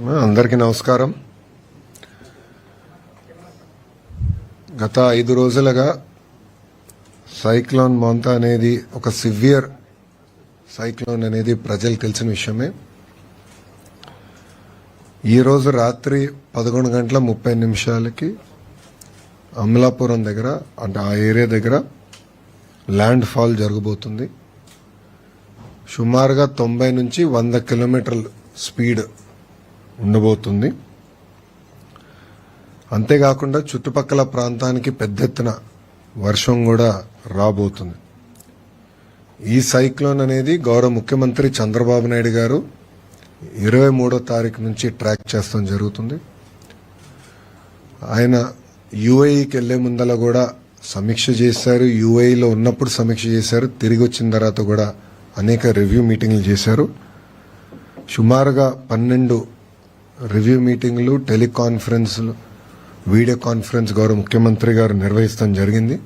అందరికీ నమస్కారం. గత ఐదు రోజులుగా సైక్లోన్ మోంతా అనేది ఒక సివియర్ సైక్లోన్ అనేది ప్రజలు తెలిసిన విషయమే. ఈరోజు రాత్రి పదకొండు గంటల ముప్పై నిమిషాలకి అమలాపురం దగ్గర అంటే ఆ ఏరియా దగ్గర ల్యాండ్ ఫాల్ జరగబోతుంది. సుమారుగా తొంభై నుంచి వంద కిలోమీటర్ల స్పీడ్ ఉండబోతుంది. అంతేకాకుండా చుట్టుపక్కల ప్రాంతానికి పెద్ద ఎత్తున వర్షం కూడా రాబోతుంది. ఈ సైక్లోన్ అనేది గౌరవ ముఖ్యమంత్రి చంద్రబాబు నాయుడు గారు ఇరవై మూడో తారీఖు నుంచి ట్రాక్ చేస్తాం జరుగుతుంది. ఆయన యుఏఈకి వెళ్ళే ముందల కూడా సమీక్ష చేశారు. యుఏఈలో ఉన్నప్పుడు సమీక్ష చేశారు. తిరిగి వచ్చిన తర్వాత కూడా అనేక రివ్యూ మీటింగ్లు చేశారు. సుమారుగా పన్నెండు రివ్యూ మీటింగ్లు టెలికాన్ఫరెన్స్లు వీడియో కాన్ఫరెన్స్ గౌరవ ముఖ్యమంత్రి గారు నిర్వహిస్తాం జరిగింది.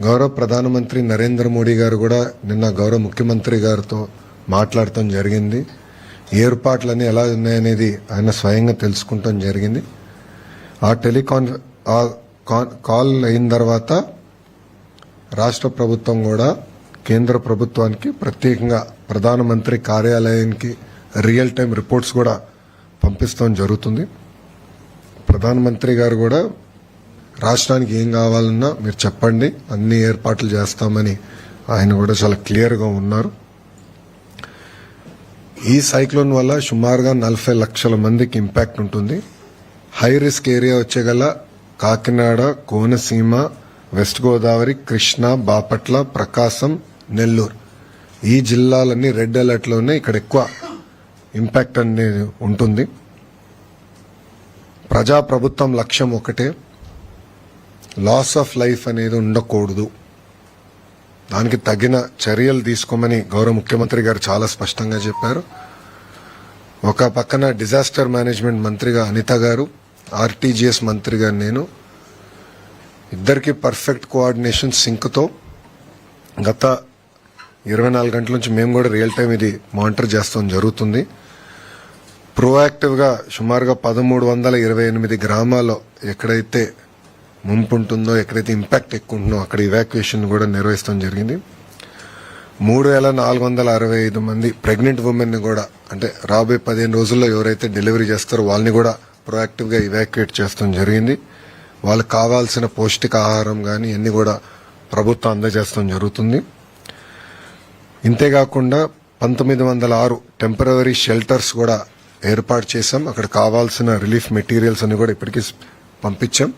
గౌరవ ప్రధానమంత్రి నరేంద్ర మోడీ గారు కూడా నిన్న గౌరవ ముఖ్యమంత్రి గారితో మాట్లాడటం జరిగింది. ఏర్పాట్లన్నీ ఎలా ఉన్నాయనేది ఆయన స్వయంగా తెలుసుకుంటాం జరిగింది. ఆ టెలికాన్ ఆ కాన్- కాల్ అయిన తర్వాత రాష్ట్ర ప్రభుత్వం కూడా కేంద్ర ప్రభుత్వానికి ప్రత్యేకంగా ప్రధానమంత్రి కార్యాలయానికి రియల్ టైం రిపోర్ట్స్ కూడా పంపిస్తాం జరుగుతుంది. ప్రధానమంత్రి గారు కూడా రాష్ట్రానికి ఏం కావాలన్నా మీరు చెప్పండి అన్ని ఏర్పాట్లు చేస్తామని ఆయన కూడా చాలా క్లియర్గా ఉన్నారు. ఈ సైక్లోన్ వల్ల సుమారుగా నలభై లక్షల మందికి ఇంపాక్ట్ ఉంటుంది. హై రిస్క్ ఏరియా వచ్చేగల కాకినాడ కోనసీమ వెస్ట్ గోదావరి కృష్ణా బాపట్ల ప్రకాశం నెల్లూరు. ఈ జిల్లాలన్నీ రెడ్ అలర్ట్లోనే ఇక్కడ ఎక్కువ ఇంపాక్ట్ అనేది ఉంటుంది. ప్రజా ప్రభుత్వం లక్ష్యం ఒకటే. లాస్ ఆఫ్ లైఫ్ అనేది ఉండకూడదు. దానికి తగిన చర్యలు తీసుకోమని గౌరవ ముఖ్యమంత్రి గారు చాలా స్పష్టంగా చెప్పారు. ఒక పక్కన డిజాస్టర్ మేనేజ్మెంట్ మంత్రిగా అనిత గారు ఆర్టీజీఎస్ మంత్రిగా నేను ఇద్దరికి పర్ఫెక్ట్ కోఆర్డినేషన్ సింక్తో గత ఇరవై నాలుగు గంటల నుంచి మేము కూడా రియల్ టైం ఇది మానిటర్ చేస్తాం జరుగుతుంది. ప్రోయాక్టివ్గా సుమారుగా పదమూడు వందల ఇరవై ఎనిమిది గ్రామాల్లో ఎక్కడైతే ముంపు ఉంటుందో ఎక్కడైతే ఇంపాక్ట్ ఎక్కువ ఉంటుందో అక్కడ ఇవాక్యుయేషన్ కూడా నిర్వహిస్తాం జరిగింది. మూడు వేల నాలుగు వందల అరవై ఐదు మంది ప్రెగ్నెంట్ ఉమెన్ని కూడా అంటే రాబోయే పదిహేను రోజుల్లో ఎవరైతే డెలివరీ చేస్తారో వాళ్ళని కూడా ప్రోయాక్టివ్గా ఇవాక్యుయేట్ చేస్తాం జరిగింది. వాళ్ళకి కావాల్సిన పౌష్టికాహారం కానీ ఇవన్నీ కూడా ప్రభుత్వం అందజేస్తాం జరుగుతుంది. ఇంతేకాకుండా పంతొమ్మిది వందల ఆరు టెంపరవరీ షెల్టర్స్ కూడా ఏర్పాటు చేశాం. అక్కడ కావాల్సిన రిలీఫ్ మెటీరియల్స్ అన్ని కూడా ఇప్పటికీ పంపించాం.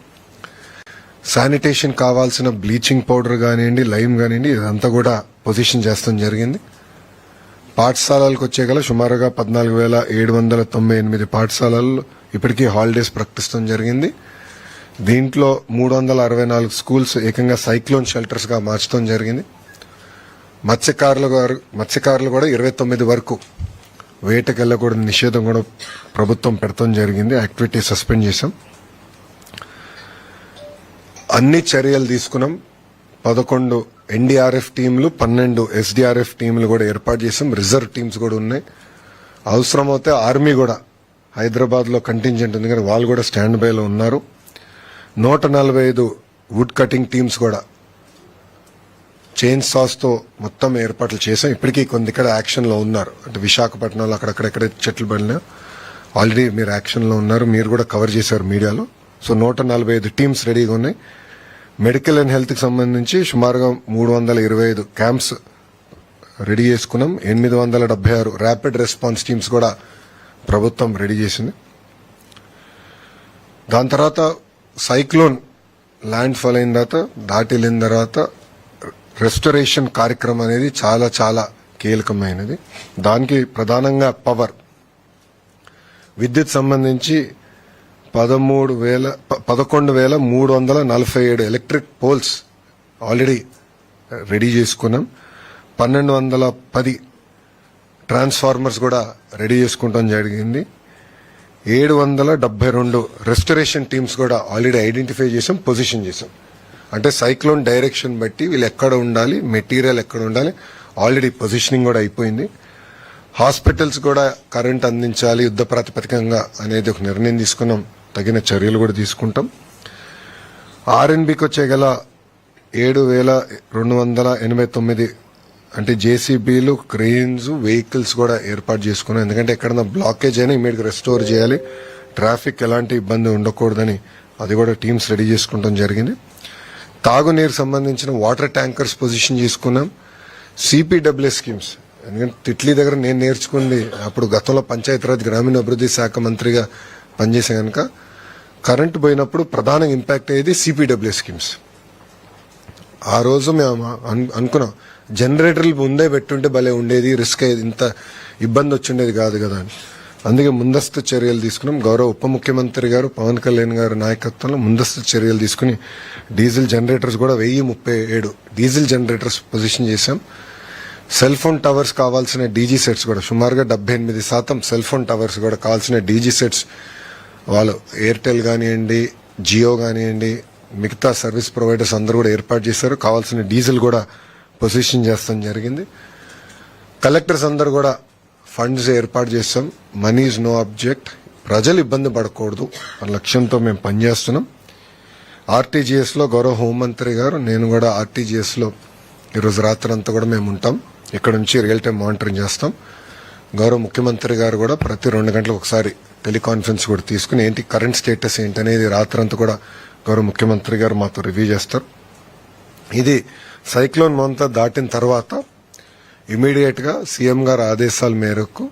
శానిటేషన్ కావాల్సిన బ్లీచింగ్ పౌడర్ కానివ్వండి లైమ్ కానివ్వండి ఇదంతా కూడా పొజిషన్ చేస్తాం జరిగింది. పాఠశాలలకు వచ్చే గల సుమారుగా పద్నాలుగు వేల ఏడు వందల తొంభై ఎనిమిది పాఠశాలల్లో ఇప్పటికీ హాలిడేస్ ప్రకటిస్తాం జరిగింది. దీంట్లో మూడు వందల అరవై నాలుగు స్కూల్స్ ఏకంగా సైక్లోన్ షెల్టర్స్గా మార్చడం జరిగింది. మత్స్యకారులు గారు మత్స్యకారులు కూడా ఇరవై తొమ్మిది వరకు వేటకు కూడా నిషేధం కూడా ప్రభుత్వం పెడతాం జరిగింది. యాక్టివిటీ సస్పెండ్ చేశాం. అన్ని చర్యలు తీసుకున్నాం. పదకొండు ఎన్డీఆర్ఎఫ్ టీంలు పన్నెండు ఎస్డీఆర్ఎఫ్ టీంలు కూడా ఏర్పాటు చేసాం రిజర్వ్ టీమ్స్ కూడా ఉన్నాయి. అవసరమైతే ఆర్మీ కూడా హైదరాబాద్లో కంటింజెంట్ ఉంది కానీ వాళ్ళు కూడా స్టాండ్ బైలో ఉన్నారు. నూట నలభై ఐదు వుడ్ కటింగ్ టీమ్స్ కూడా చైన్ సాస్తో మొత్తం ఏర్పాట్లు చేసాం ఇప్పటికీ కొన్ని ఇక్కడ యాక్షన్లో ఉన్నారు. అంటే విశాఖపట్నంలో అక్కడక్కడ చెట్లు పడినా ఆల్రెడీ మీరు యాక్షన్లో ఉన్నారు. మీరు కూడా కవర్ చేశారు మీడియాలో. సో నూట నలభై ఐదు టీమ్స్ రెడీగా ఉన్నాయి. మెడికల్ అండ్ హెల్త్కి సంబంధించి సుమారుగా మూడు వందల ఇరవై ఐదు క్యాంప్స్ రెడీ చేసుకున్నాం. ఎనిమిది వందల డెబ్బై ఆరు ర్యాపిడ్ రెస్పాన్స్ టీమ్స్ కూడా ప్రభుత్వం రెడీ చేసింది. దాని తర్వాత సైక్లోన్ ల్యాండ్ ఫాల్ అయిన తర్వాత దాటి వెళ్ళిన తర్వాత రెస్టరేషన్ కార్యక్రమం అనేది చాలా చాలా కీలకమైనది. దానికి ప్రధానంగా పవర్. విద్యుత్ సంబంధించి పదమూడు వేల పదకొండు వేల మూడు వందల నలభై ఏడు ఎలక్ట్రిక్ పోల్స్ ఆల్రెడీ రెడీ చేసుకున్నాం. పన్నెండు వందల పది ట్రాన్స్ఫార్మర్స్ కూడా రెడీ చేసుకుంటాం జరిగింది. ఏడు వందల డెబ్బై రెండు రెస్టరేషన్ టీమ్స్ కూడా ఆల్రెడీ ఐడెంటిఫై చేసాం పొజిషన్ చేసాం. అంటే సైక్లోన్ డైరెక్షన్ బట్టి వీళ్ళు ఎక్కడ ఉండాలి మెటీరియల్ ఎక్కడ ఉండాలి ఆల్రెడీ పొజిషనింగ్ కూడా అయిపోయింది. హాస్పిటల్స్ కూడా కరెంట్ అందించాలి యుద్ధ ప్రాతిపదికంగా అనేది ఒక నిర్ణయం తీసుకున్నాం. తగిన చర్యలు కూడా తీసుకుంటాం. ఆర్ఎన్బికి వచ్చే గల ఏడు వేల రెండు వందల ఎనభై తొమ్మిది అంటే జేసీబీలు క్రెయిన్స్ వెహికల్స్ కూడా ఏర్పాటు చేసుకున్నాం. ఎందుకంటే ఎక్కడన్నా బ్లాకేజ్ అయినా ఇమీడియట్ రెస్టోర్ చేయాలి. ట్రాఫిక్ ఎలాంటి ఇబ్బంది ఉండకూడదని అది కూడా టీమ్స్ రెడీ చేసుకుంటాం జరిగింది. తాగునీరు సంబంధించిన వాటర్ ట్యాంకర్స్ పొజిషన్ చేసుకున్నాం సిపిడబ్ల్యూ స్కీమ్స్. ఎందుకంటే తిట్లీ దగ్గర నేను నేర్చుకుంది అప్పుడు గతంలో పంచాయతీరాజ్ గ్రామీణాభివృద్ధి శాఖ మంత్రిగా పనిచేసే కనుక కరెంటు పోయినప్పుడు ప్రధాన ఇంపాక్ట్ అయ్యేది సిపిడబ్ల్యూ స్కీమ్స్. ఆ రోజు మేము అనుకున్నాం జనరేటర్లు ముందే పెట్టుంటే భలే ఉండేది రిస్క్ అయ్యేది ఇంత ఇబ్బంది వచ్చిండేది కాదు కదా అని. అందుకే ముందస్తు చర్యలు తీసుకున్నాం. గౌరవ ఉప ముఖ్యమంత్రి గారు పవన్ కళ్యాణ్ గారు నాయకత్వంలో ముందస్తు చర్యలు తీసుకుని డీజిల్ జనరేటర్స్ కూడా వెయ్యి ముప్పై ఏడు డీజిల్ జనరేటర్స్ పొజిషన్ చేశాం. సెల్ ఫోన్ టవర్స్ కావాల్సిన డీజీ సెట్స్ కూడా సుమారుగా డెబ్బై ఎనిమిది శాతం సెల్ ఫోన్ టవర్స్ కూడా కావాల్సిన డీజీ సెట్స్ వాళ్ళు ఎయిర్టెల్ కానివ్వండి జియో కానివ్వండి మిగతా సర్వీస్ ప్రొవైడర్స్ అందరూ కూడా ఏర్పాటు చేశారు. కావాల్సిన డీజిల్ కూడా పొజిషన్ చేస్తాం జరిగింది. కలెక్టర్స్ అందరూ కూడా ఫండ్స్ ఏర్పాటు చేస్తాం. మనీ ఇస్ నో అబ్జెక్ట్ ప్రజలు ఇబ్బంది పడకూడదు. అన్న లక్ష్యంతో మేము పనిచేస్తున్నాం. ఆర్టీజీఎస్లో గౌరవ హోంమంత్రి గారు నేను కూడా ఆర్టీజీఎస్లో ఈరోజు రాత్రి అంతా కూడా మేము ఉంటాం. ఇక్కడ నుంచి రియల్ టైం మానిటరింగ్ చేస్తాం. గౌరవ ముఖ్యమంత్రి గారు కూడా ప్రతి రెండు గంటలకు ఒకసారి టెలికాన్ఫరెన్స్ కూడా తీసుకుని ఏంటి కరెంట్ స్టేటస్ ఏంటి అనేది రాత్రంతా కూడా గౌరవ ముఖ్యమంత్రి గారు మాతో రివ్యూ చేస్తారు. ఇది సైక్లోన్ మొంతా దాటిన తర్వాత ఇమీడియట్గా సీఎం గారి ఆదేశాల మేరకు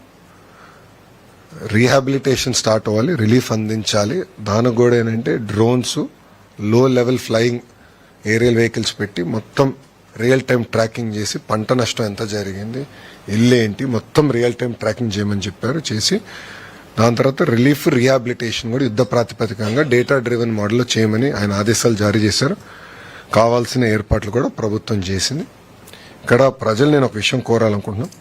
రీహాబిలిటేషన్ స్టార్ట్ అవ్వాలి రిలీఫ్ అందించాలి. దానికి కూడా ఏంటంటే డ్రోన్స్లో లెవెల్ ఫ్లయింగ్ ఏరియల్ వెహికల్స్ పెట్టి మొత్తం రియల్ టైం ట్రాకింగ్ చేసి పంట నష్టం ఎంత జరిగింది ఇల్లు ఏంటి మొత్తం రియల్ టైం ట్రాకింగ్ చేయమని చెప్పారు చేసి దాని తర్వాత రిలీఫ్ రీహాబిలిటేషన్ కూడా యుద్ధ ప్రాతిపదికంగా డేటా డ్రివెన్ మోడల్లో చేయమని ఆయన ఆదేశాలు జారీ చేశారు. కావాల్సిన ఏర్పాట్లు కూడా ప్రభుత్వం చేసింది. ఇక్కడ ప్రజలు నేను ఒక విషయం కోరాలనుకుంటున్నాను.